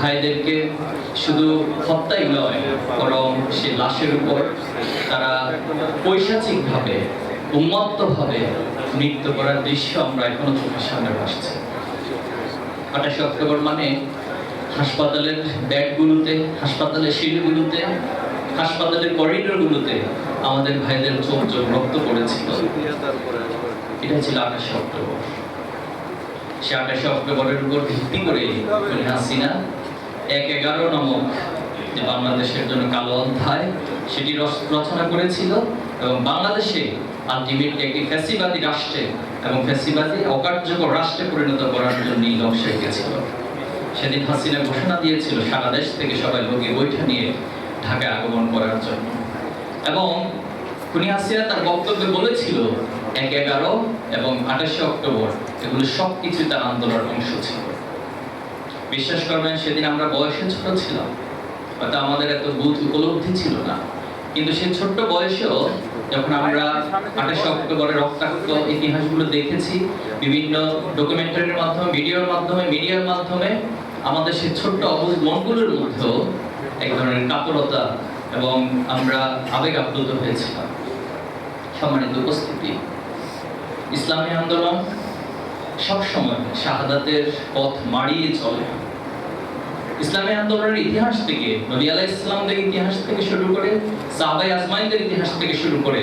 ভাইদেরকে শুধু হত্যাই নয়, বরং সে লাশের উপর তারা পৈশাচিকভাবে, উন্মত্তভাবে নৃত্য করার দৃশ্য আমরা এখনও চোখের সামনে ভাসছে। আঠাশে অক্টোবর মানে হাসপাতালের ব্যাগগুলোতে, হাসপাতালের সিঁড়িগুলোতে হাসপাতালের করিডোরগুলোতে আমাদের ভাইদের চোখ চোখ রক্ত পড়েছিল। এটা ছিল আঠাশে অক্টোবর। সে আঠাশে অক্টোবরের উপর ভিত্তি করে হাসিনা এক এগারো নামক যে বাংলাদেশের জন্য কালো অধ্যায়, সেটি রচনা করেছিল এবং বাংলাদেশে আলটিমেটলি একটি ফ্যাসিবাদী রাষ্ট্রে এবং ফ্যাসিবাদী অকার্যকর রাষ্ট্রে পরিণত করার জন্য লক্ষ্যে গেছিল সেদিন হাসিনা ঘোষণা দিয়েছিল সারা দেশ থেকে সবাই লোকে বৈঠা নিয়ে ঢাকায় আগমন করার জন্য। এবং খুনি হাসিনা তার বক্তব্যে বলেছিল, এক এগারো এবং আঠাশে অক্টোবর এগুলো সব কিছু তার আন্দোলনের অংশ ছিল। বিশ্বাস করবেন, সেদিন আমরা বয়সে ছোট ছিলাম। হয়তো আমাদের এত বুধ উপলব্ধি ছিল না। কিন্তু সেই ছোট্ট বয়সেও যখন আমরা আঠাশে অক্টোবরের রক্তাক্ত ইতিহাসগুলো দেখেছি, বিভিন্ন ডকুমেন্টারির মাধ্যমে, ভিডিওর মাধ্যমে, মিডিয়ার মাধ্যমে, আমাদের সেই ছোট্ট অবুধ মনগুলোর মধ্যেও এক ধরনের কাতরতা এবং আমরা আবেগ আপ্লুত হয়েছিলাম। সম্মানিত উপস্থিতি, ইসলামী আন্দোলন সবসময় শাহাদাতের পথ মাড়িয়ে চলে। ইসলামী আন্দোলনের ইতিহাস থেকে, নবী আলাহ ইসলামদের ইতিহাস থেকে শুরু করে সাহাবাই আজমাইনদের ইতিহাস থেকে শুরু করে,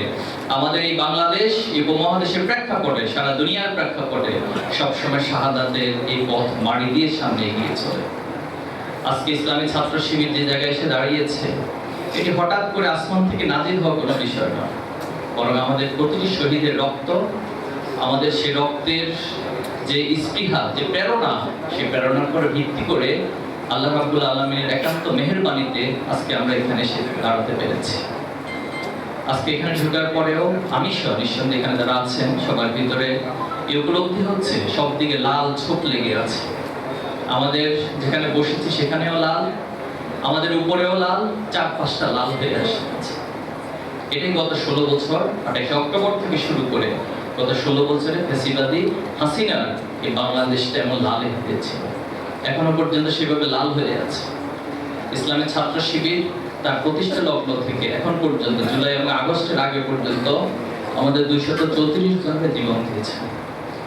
আমাদের এই বাংলাদেশ উপমহাদেশের প্রেক্ষাপটে, সারা দুনিয়ার প্রেক্ষাপটে সবসময় শাহাদাতের এই পথ মাড়ি দিয়ে সামনে এগিয়ে চলে। আজকে ইসলামী ছাত্র শিবির যে জায়গায় এসে দাঁড়িয়েছে, এটি হঠাৎ করে আসমান থেকে নাজির হওয়া কোনো বিষয় নয়, বরং আমাদের প্রতিটি শহীদের রক্ত আমাদের সে রক্তের যে স্পৃহা যে প্রেরণা সেই প্রেরণার উপর ভিত্তি করে আল্লাহ রাব্বুল আলমীর একান্ত মেহেরবানিতে আজকে আমরা এখানে এসে দাঁড়াতে পেরেছি। আজকে এখানে ঢোকার পরেও আমি সহ নিঃসন্দেহে এখানে যারা আছেন, সবার ভিতরে এই উপলব্ধি হচ্ছে, সব দিকে লাল ছোপ লেগে আছে। আমাদের যেখানে বসেছি সেখানেও লাল, আমাদের উপরেও লাল চার পাঁচটা লাল হয়ে আসছে। এটাই গত ষোলো বছর আঠাশে অক্টোবর থেকে শুরু করে গত ষোলো বছরে ফেসিবাদী হাসিনার এই বাংলাদেশটা এমন লালে হয়েছিল এখনও পর্যন্ত সেভাবে লাল হয়ে আছে। ইসলামী ছাত্র শিবির তার প্রতিষ্ঠা লগ্ন থেকে এখন পর্যন্ত, জুলাই এবং আগস্টের আগে পর্যন্ত আমাদের দুইশত চৌত্রিশ জনের জীবন দিয়েছে।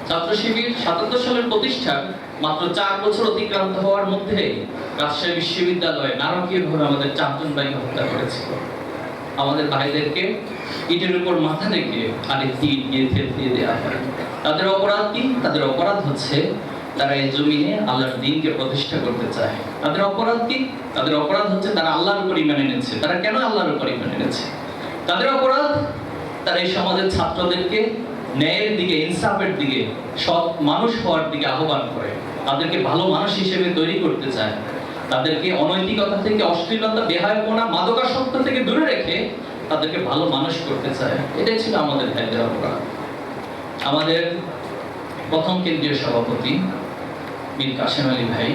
ছাত্র শিবির সাতাত্তর সালের প্রতিষ্ঠার মাত্র চার বছর অতিক্রান্ত হওয়ার মধ্যে রাজশাহী বিশ্ববিদ্যালয়ে নারকীয়ভাবে আমাদের চারজন ভাইকে হত্যা করেছিল আমাদের ভাইদেরকে ইটের উপর মাথা রেখে আরে তীর দিয়ে দিয়ে দেওয়া হয়। তাদের অপরাধ কি? তাদের অপরাধ হচ্ছে তারা এই জমিনে আল্লাহর দিনকে প্রতিষ্ঠা করতে চায়। তাদের অপরাধ কি? তাদের অপরাধ হচ্ছে তারা আল্লাহর উপর ইমান এনেছে। তারা কেন আল্লাহর উপর ইমান এনেছে? তাদের অপরাধ, তারা এই সমাজের ছাত্রদেরকে ন্যায়ের দিকে, ইনসাফের দিকে, সৎ মানুষ হওয়ার দিকে আহ্বান করে। তাদেরকে ভালো মানুষ হিসেবে তৈরি করতে চায়। তাদেরকে অনৈতিকতা থেকে অশ্লীলতা, বেহায়পনা, মাদকাসক্ত থেকে দূরে রেখে তাদেরকে ভালো মানুষ করতে চায়। এটাই ছিল আমাদের আমাদের প্রথম কেন্দ্রীয় সভাপতি মীর কাশেম আলী ভাই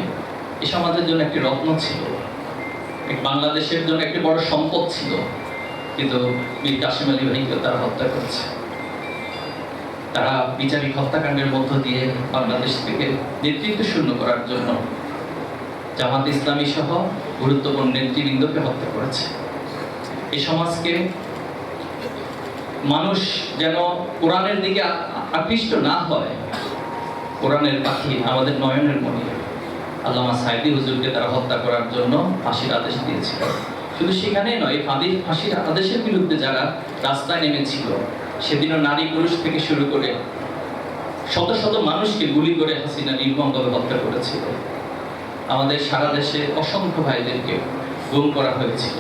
এই সমাজের জন্য একটি রত্ন ছিল বাংলাদেশের জন্য একটি বড় সম্পদ ছিল, কিন্তু মীর কাশেম আলী ভাইকে তারা হত্যা করেছে। তারা বিচারিক হত্যাকাণ্ডের মধ্য দিয়ে বাংলাদেশ থেকে নেতৃত্ব শূন্য করার জন্য জামাত ইসলামী সহ গুরুত্বপূর্ণ নেতৃবৃন্দকে হত্যা করেছে। এই সমাজকে মানুষ যেন কোরআনের দিকে আকৃষ্ট না হয়, কোরআনের পাখি আমাদের নয়নের মনে আল্লামা সাইদি হুজুরকে তারা হত্যা করার জন্য ফাঁসির আদেশ দিয়েছিল। শুধু সেখানেই নয় ফাঁদির ফাঁসির আদেশের বিরুদ্ধে যারা রাস্তায় নেমেছিল, সেদিনও নারী পুরুষ থেকে শুরু করে শত শত মানুষকে গুলি করে হাসিনা নির্মমভাবে হত্যা করেছিল। আমাদের সারা দেশে অসংখ্য ভাইদেরকে গুম করা হয়েছিল।